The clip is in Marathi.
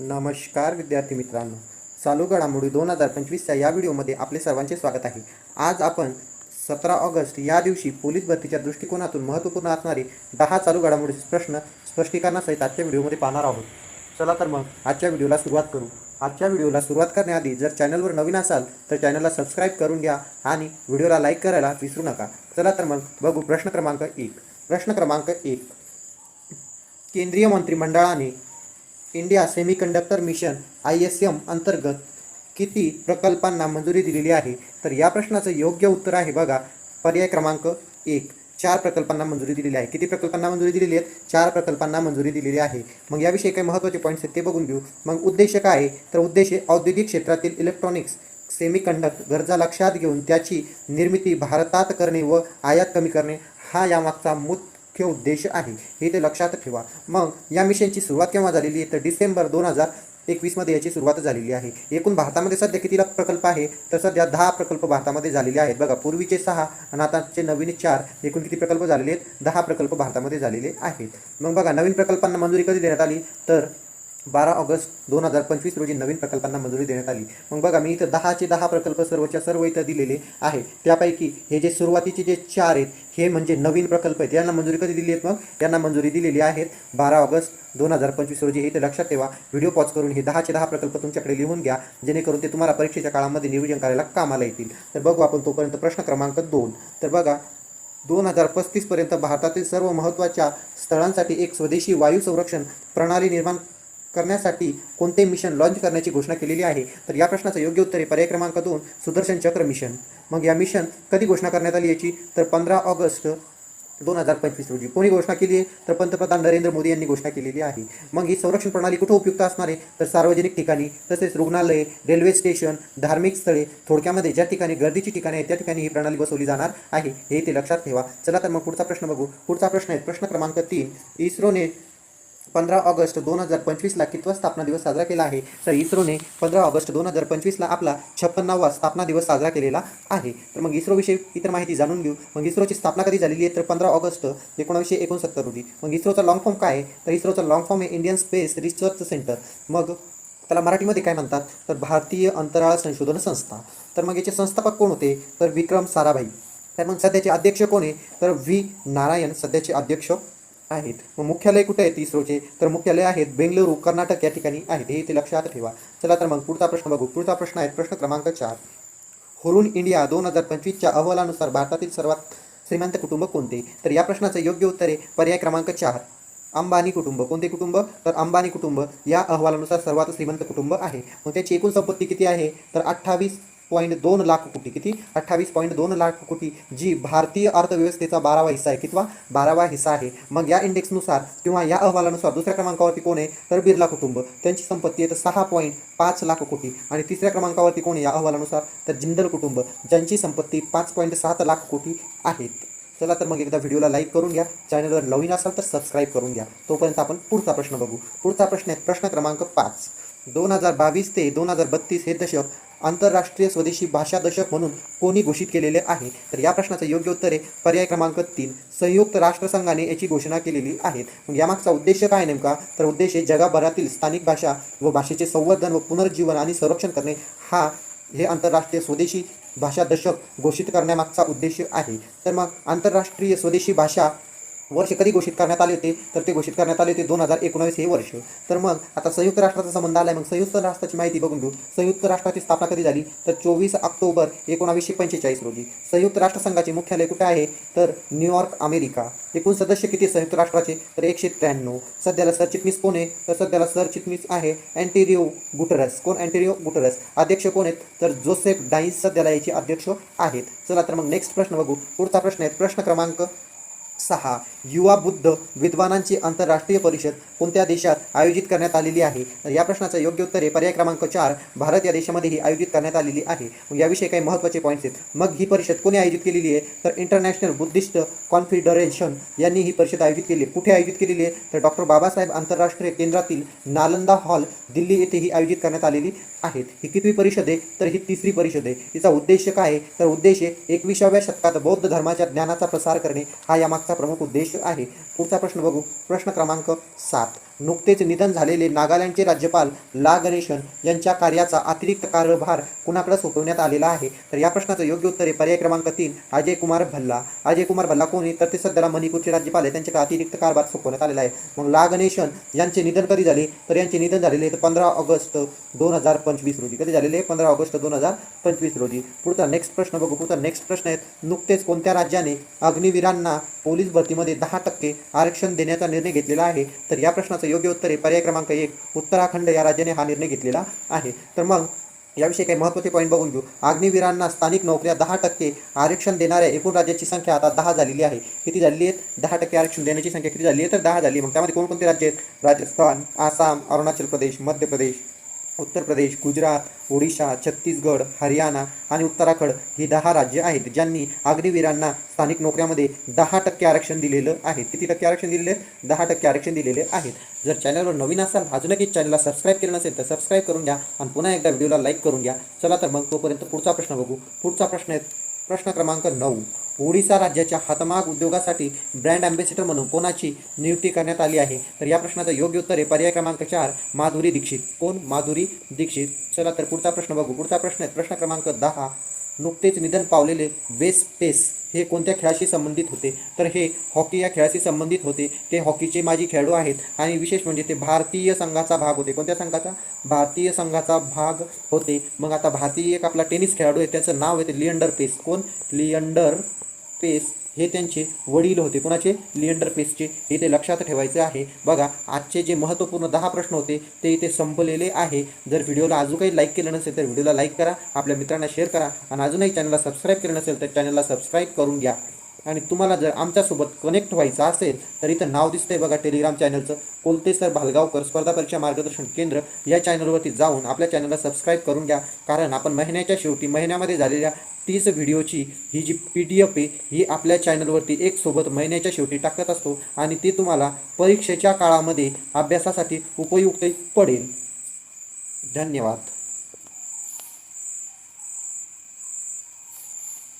नमस्कार विद्यार्थी मित्रांनो. चालू घडामोडी दोन हजार पंचवीसच्या या व्हिडिओमध्ये आपले सर्वांचे स्वागत आहे. आज आपण सतरा ऑगस्ट या दिवशी पोलीस भरतीच्या दृष्टिकोनातून महत्त्वपूर्ण असणारे दहा चालू घडामोडीचे प्रश्न स्पष्टीकरणासहित आजच्या व्हिडिओमध्ये पाहणार आहोत. चला तर मग आजच्या व्हिडिओला सुरुवात करू. आजच्या व्हिडिओला सुरुवात करण्याआधी जर चॅनलवर नवीन असाल तर चॅनलला सबस्क्राईब करून घ्या आणि व्हिडिओला लाईक करायला विसरू नका. चला तर मग बघू प्रश्न क्रमांक एक. प्रश्न क्रमांक एक. केंद्रीय मंत्रिमंडळाने India semiconductor mission I S M अंतर्गत किती प्रकल्पांना मंजुरी दिलेली आहे? तर या प्रश्नाचं योग्य उत्तर आहे बघा. पर्याय क्रमांक एक. चार प्रकल्पांना मंजुरी दिलेली आहे. किती प्रकल्पांना मंजुरी दिलेली आहे चार प्रकल्पांना मंजुरी दिलेली आहे. मग याविषयी काही महत्त्वाचे पॉईंट्स आहेत ते बघून घेऊ. मग उद्देश काय आहे? तर उद्देश औद्योगिक क्षेत्रातील इलेक्ट्रॉनिक्स सेमीकंडक्ट गरजा लक्षात घेऊन त्याची निर्मिती भारतात करणे व आयात कमी करणे. हा यामागचा मुख्य उद्देश आहे हे ते लक्षात ठेवा. मग या मिशनची सुरुवात केव्हा झालेली आहे? तर डिसेंबर दोन हजार एकवीसमध्ये याची सुरुवात झालेली आहे. एकूण भारतामध्ये सध्या कितीला प्रकल्प आहे? तर सध्या दहा प्रकल्प भारतामध्ये झालेले आहेत. बघा पूर्वीचे सहा आणि आताचे नवीन चार एकूण किती प्रकल्प झालेले आहेत? दहा प्रकल्प भारतामध्ये झालेले आहेत. मग बघा नवीन प्रकल्पांना मंजुरी कधी देण्यात आली? तर बारा ऑगस्ट दोन हजार पंचवीस रोजी नवीन प्रकल्पांना मंजुरी देण्यात आली. मग बघा मी इथं दहाचे दहा प्रकल्प सर्वच्या सर्व इथं दिलेले आहे त्यापैकी हे जे सुरुवातीचे जे चार आहेत हे म्हणजे नवीन प्रकल्प आहेत. यांना मंजुरी कधी दिली आहेत मग? यांना मंजुरी दिलेली आहेत बारा ऑगस्ट दोन हजार पंचवीस रोजी. हे इथे लक्षात ठेवा. व्हिडिओ पॉज करून हे दहाचे दहा प्रकल्प तुमच्याकडे लिहून घ्या जेणेकरून ते तुम्हाला परीक्षेच्या काळामध्ये नियोजन करायला कामाला येतील. तर बघू आपण तोपर्यंत प्रश्न क्रमांक दोन. तर बघा दोन हजार पस्तीसपर्यंत भारतातील सर्व महत्त्वाच्या स्थळांसाठी एक स्वदेशी वायू संरक्षण प्रणाली निर्माण करण्यासाठी कोणते मिशन लॉन्च करण्याची घोषणा केलेली आहे? तर या प्रश्नाचं योग्य उत्तर आहे पर्याय क्रमांक दोन सुदर्शन चक्र मिशन. मग या मिशन कधी घोषणा करण्यात आली याची? तर पंधरा ऑगस्ट दोन हजार पंचवीस रोजी. कोणी घोषणा केली आहे? तर पंतप्रधान नरेंद्र मोदी यांनी घोषणा केलेली आहे. मग ही संरक्षण प्रणाली कुठं उपयुक्त असणार आहे? तर सार्वजनिक ठिकाणी तसेच रुग्णालये रेल्वे स्टेशन धार्मिक स्थळे थोडक्यामध्ये ज्या ठिकाणी गर्दीची ठिकाणे आहेत त्या ठिकाणी ही प्रणाली बसवली जाणार आहे हे ते लक्षात ठेवा. चला तर मग पुढचा प्रश्न बघू. पुढचा प्रश्न आहे प्रश्न क्रमांक तीन. इस्रोने पंधरा ऑगस्ट दोन हजार पंचवीसला कितवा स्थापना दिवस साजरा केला आहे? तर इस्रोने पंधरा ऑगस्ट दोन हजार पंचवीसला आपला छप्पन्नावा स्थापना दिवस साजरा केलेला आहे. तर मग इस्रोविषयी इतर माहिती जाणून घेऊ. मग इस्रोची स्थापना कधी झालेली आहे? तर पंधरा ऑगस्ट एकोणावीसशे एकोणसत्तर रोजी. मग इस्रोचा लॉंग फॉर्म काय आहे? तर इस्रोचा लॉंग फॉर्म आहे इंडियन स्पेस रिसर्च सेंटर मग त्याला मराठीमध्ये काय म्हणतात? तर भारतीय अंतराळ संशोधन संस्था. तर मग याचे संस्थापक कोण होते? तर विक्रम साराभाई. तर मग सध्याचे अध्यक्ष कोण आहे? तर व्ही नारायण सध्याचे अध्यक्ष आहेत. मग मुख्यालय कुठे आहेत इस्रोचे तर मुख्यालय आहेत बेंगलुरू कर्नाटक या ठिकाणी आहेत. हे ते लक्षात ठेवा. चला तर मग पुढचा प्रश्न बघू. पुढचा प्रश्न आहे प्रश्न क्रमांक चार. होरून इंडिया दोन हजार पंचवीसच्या अहवालानुसार भारतातील सर्वात श्रीमंत कुटुंब कोणते? तर या प्रश्नाचं योग्य उत्तर आहे पर्याय क्रमांक चार. अंबानी कुटुंब. कोणते कुटुंब? तर अंबानी कुटुंब या अहवालानुसार सर्वात श्रीमंत कुटुंब आहे. मग त्याची एकूण संपत्ती किती आहे? तर अठ्ठावीस पॉईंट दोन लाख कोटी. किती? अठ्ठावीस पॉईंट दोन लाख कोटी. जी भारतीय अर्थव्यवस्थेचा बारावा हिस्सा आहे. कितवा? बारावा हिस्सा आहे. मग या इंडेक्सनुसार किंवा या अहवालानुसार दुसऱ्या क्रमांकावरती कोण आहे? तर बिर्ला कुटुंब. त्यांची संपत्ती आहे तर सहा पॉईंट पाच लाख कोटी. आणि तिसऱ्या क्रमांकावरती कोण आहे? या अहवालानुसार तर जिंदल कुटुंब. ज्यांची संपत्ती पाच पॉईंट सात लाख कोटी आहेत. चला तर मग एकदा व्हिडिओला लाईक करून घ्या. चॅनलवर नवीन असाल तर सबस्क्राईब करून घ्या. तोपर्यंत आपण पुढचा प्रश्न बघू. पुढचा प्रश्न आहे प्रश्न क्रमांक पाच. दोन हजार बावीस ते दोन हजार बत्तीस हे दशक आंतरराष्ट्रीय स्वदेशी भाषा दशक म्हणून कोणी घोषित केलेले आहे? तर या प्रश्नाचं योग्य उत्तर आहे पर्याय क्रमांक तीन संयुक्त राष्ट्रसंघाने याची घोषणा केलेली आहे. मग यामागचा उद्देश काय नेमका? तर उद्देश आहे जगभरातील स्थानिक भाषा व भाषेचे संवर्धन व पुनर्जीवन आणि संरक्षण करणे. हा हे आंतरराष्ट्रीय स्वदेशी भाषा दशक घोषित करण्यामागचा उद्देश आहे. तर मग आंतरराष्ट्रीय स्वदेशी भाषा वर्ष कधी घोषित करण्यात आले होते? तर ते घोषित करण्यात आले होते दोन हजार एकोणावीस हे वर्ष. तर मग आता संयुक्त राष्ट्राचा संबंध आला आहे मग संयुक्त राष्ट्राची माहिती बघून घेऊ. संयुक्त राष्ट्राची स्थापना कधी झाली? तर चोवीस ऑक्टोबर एकोणावीसशे पंचेचाळीस रोजी. संयुक्त राष्ट्रसंघाचे मुख्यालय कुठे आहे? तर न्यूयॉर्क अमेरिका. एकूण सदस्य किती संयुक्त राष्ट्राचे? तर एकशे त्र्याण्णव. सध्याला सरचिटणीस कोण आहे? तर सध्याला सरचिटणीस आहे अँटेरिओ गुटरस. कोण? अँटेरिओ गुटरस. अध्यक्ष कोण आहेत? तर जोसेफ डाईस सध्याला याचे अध्यक्ष आहेत. चला तर मग नेक्स्ट प्रश्न बघू. पुढचा प्रश्न आहे प्रश्न क्रमांक सहा युवा बुद्ध विद्वानांची आंतरराष्ट्रीय परिषद कोणत्या देशात आयोजित करण्यात आलेली आहे? या प्रश्नाचं योग्य उत्तर आहे. पर्याय क्रमांक चार भारत या देशामध्येही आयोजित करण्यात आलेली आहे. याविषयी काही महत्त्वाचे पॉईंट्स आहेत. मग ही परिषद कोणी आयोजित केलेली आहे? तर इंटरनॅशनल बुद्धिस्ट कॉन्फिडरेशन यांनी ही परिषद आयोजित केली आहे. कुठे आयोजित केलेली आहे? तर डॉक्टर बाबासाहेब आंतरराष्ट्रीय केंद्रातील नालंदा हॉल दिल्ली येथे ही आयोजित करण्यात आलेली आहेत. ही कितवी परिषद आहे? तर ही तिसरी परिषद आहे. तिचा उद्देश काय आहे? तर उद्देश आहे एकविसाव्या शतकात बौद्ध धर्माच्या ज्ञानाचा प्रसार करणे हा यामागचा प्रमुख उद्देश आहे. पुढचा प्रश्न बघू. प्रश्न क्रमांक सात. नुकतेच निधन झालेले नागालँडचे राज्यपाल ला गणेशन यांच्या कार्याचा अतिरिक्त कार्यभार कुणाकडे सोपवण्यात आलेला आहे? तर या प्रश्नाचं योग्य उत्तर आहे पर्याय क्रमांक तीन. अजय कुमार भल्ला. अजय कुमार भल्ला कोणी तर ते सध्याला मणिपूरचे राज्यपाल आहे. त्यांच्याकडे अतिरिक्त कारभार सोपवण्यात आलेला आहे. मग ला गणेशन यांचे निधन कधी झाले? तर यांचे निधन झालेले तर पंधरा ऑगस्ट दोन हजार पंचवीस रोजी. कधी झालेले पंधरा ऑगस्ट दोन हजार पंचवीस रोजी. पुढचा नेक्स्ट प्रश्न बघू. पुढचा नेक्स्ट प्रश्न आहे नुकतेच कोणत्या राज्याने अग्निवीरांना पोलीस भरतीमध्ये दहा टक्के आरक्षण देण्याचा निर्णय घेतलेला आहे? तर या प्रश्नाचं योग्य उत्तर आहे पर्याय क्रमांक एक उत्तराखंड या राज्याने हा निर्णय घेतलेला आहे. तर मग याविषयी काही महत्त्वाचे पॉईंट बघून घेऊ. अग्निवीरांना स्थानिक नोकऱ्या दहा टक्के आरक्षण देणाऱ्या एकूण राज्याची संख्या आता दहा झालेली आहे. किती झालेली आहे दहा टक्के आरक्षण देण्याची संख्या किती झाली आहे? तर दहा झाली मग त्यामध्ये कोणकोणते राज्य आहेत? राजस्थान आसाम अरुणाचल प्रदेश मध्य प्रदेश. उत्तर प्रदेश गुजरात ओडिशा छत्तीसगड हरियाणा आणि उत्तराखंड ही दहा राज्य आहेत ज्यांनी अग्निवीरांना स्थानिक नोकऱ्यामध्ये दहा टक्के आरक्षण दिलेलं आहे. किती टक्के आरक्षण दिलेले दहा टक्के आरक्षण दिलेले आहेत. जर चॅनलवर नवीन असाल अजूनही चॅनलला सबस्क्राईब केलं नसेल तर सबस्क्राईब करून घ्या आणि पुन्हा एकदा व्हिडिओला लाईक करून घ्या. चला तर मग तोपर्यंत पुढचा प्रश्न बघू. पुढचा प्रश्न आहे प्रश्न क्रमांक नऊ. ओडिसा राज्याच्या हातमाग उद्योगासाठी ब्रँड अँबॅसिडर म्हणून कोणाची नियुक्ती करण्यात आली आहे? तर या प्रश्नाचं योग्य उत्तर आहे पर्याय क्रमांक चार माधुरी दीक्षित. कोण? माधुरी दीक्षित. चला तर पुढचा प्रश्न बघू. पुढचा प्रश्न आहे. प्रश्न क्रमांक दहा नुकतेच निधन पावलेले वेस्ट पेस हे कोणत्या खेळाशी संबंधित होते? तर हे हॉकी या खेळाशी संबंधित होते. ते हॉकीचे माजी खेळाडू आहेत आणि विशेष म्हणजे ते भारतीय संघाचा भाग होते. कोणत्या संघाचा? भारतीय संघाचा भाग होते. मग आता भारतीय एक आपला टेनिस खेळाडू आहे. त्याचं नाव आहे ते लिअंडर पेस. कोण? लिअंडर पेस हे त्यांचे वडील होते. कोणाचे? लिएंडर पेसचे. हे ते लक्षात ठेवायचे आहे. बघा आजचे जे महत्त्वपूर्ण दहा प्रश्न होते ते इथे संपलेले आहे. जर व्हिडिओला अजून काही लाईक केलं नसेल तर व्हिडिओला लाईक करा आपल्या मित्रांना शेअर करा आणि अजूनही चॅनलला सबस्क्राईब केलं नसेल तर चॅनलला सबस्क्राईब करून घ्या. आणि तुम्हाला जर आमच्यासोबत कनेक्ट व्हायचं असेल तर इथं नाव दिसतंय बघा टेलिग्राम चॅनलचं कोलते सर भालगावकर स्पर्धा परीक्षा मार्गदर्शन केंद्र या चॅनलवरती जाऊन आपल्या चॅनलला सबस्क्राईब करून घ्या. कारण आपण महिन्याच्या शेवटी महिन्यामध्ये झालेल्या तीस व्हिडिओची ही जी पी डी एफ आहे ही आपल्या चॅनलवरती एक सोबत महिन्याच्या शेवटी टाकत असतो आणि ती तुम्हाला परीक्षेच्या काळामध्ये अभ्यासासाठी उपयुक्त पडेल. धन्यवाद.